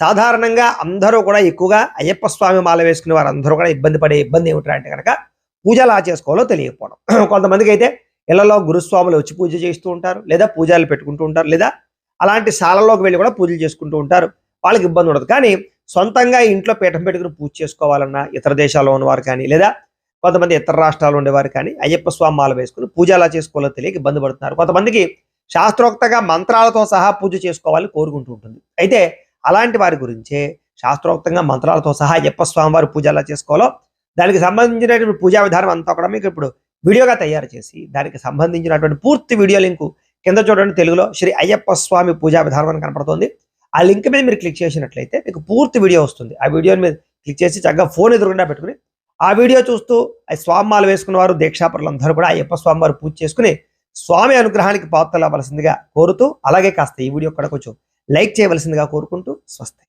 సాధారణంగా అందరూ కూడా ఎక్కువగా అయ్యప్ప స్వామి మాల వేసుకునే వారు అందరూ కూడా ఇబ్బంది పడే ఇబ్బంది ఏమిటంటే అంటే కనుక పూజలు ఆ చేసుకోవాలో తెలియకపోవడం. కొంతమందికి అయితే ఇళ్ళలో గురుస్వాములు వచ్చి పూజ చేస్తూ ఉంటారు లేదా పూజలు పెట్టుకుంటూ ఉంటారు లేదా అలాంటి శాలలోకి వెళ్ళి కూడా పూజలు చేసుకుంటూ ఉంటారు. వాళ్ళకి ఇబ్బంది ఉండదు. కానీ సొంతంగా ఇంట్లో పీఠం పెట్టుకుని పూజ చేసుకోవాలన్నా ఇతర దేశాల్లో ఉన్నవారు కానీ లేదా కొంతమంది ఇతర రాష్ట్రాలు ఉండేవారు కానీ అయ్యప్ప స్వామి మాల వేసుకుని పూజ ఎలా చేసుకోవాలో తెలియక ఇబ్బంది పడుతున్నారు. కొంతమందికి శాస్త్రోక్తంగా మంత్రాలతో సహా పూజ చేసుకోవాలని కోరుకుంటూ ఉంటుంది. అయితే అలాంటి వారి గురించే శాస్త్రోక్తంగా మంత్రాలతో సహా ఎప్ప స్వామి వారి పూజ ఎలా చేసుకోవాలో దానికి సంబంధించినటువంటి పూజా విధానం అంతా కూడా మీకు ఇప్పుడు వీడియోగా తయారు చేసి దానికి సంబంధించినటువంటి పూర్తి వీడియో లింకు కింద చూడండి తెలుగులో శ్రీ అయ్యప్ప స్వామి పూజా విధానం అని కనపడుతుంది. ఆ లింక్ మీద మీరు క్లిక్ చేసినట్లయితే మీకు పూర్తి వీడియో వస్తుంది. ఆ వీడియోని మీరు క్లిక్ చేసి చక్కగా ఫోన్ ఎదురుగుండా పెట్టుకుని ఆ వీడియో చూస్తూ ఆ స్వామాలు వేసుకున్న వారు దీక్షాపరులు కూడా అయ్యప్ప స్వామి వారు పూజ చేసుకుని స్వామి అనుగ్రహానికి పాత్రలు అవ్వాల్సిందిగా కోరుతూ అలాగే కాస్త ఈ వీడియో కూడా కొంచెం లైక్ చేయవలసిందిగా కోరుకుంటూ స్వస్తి.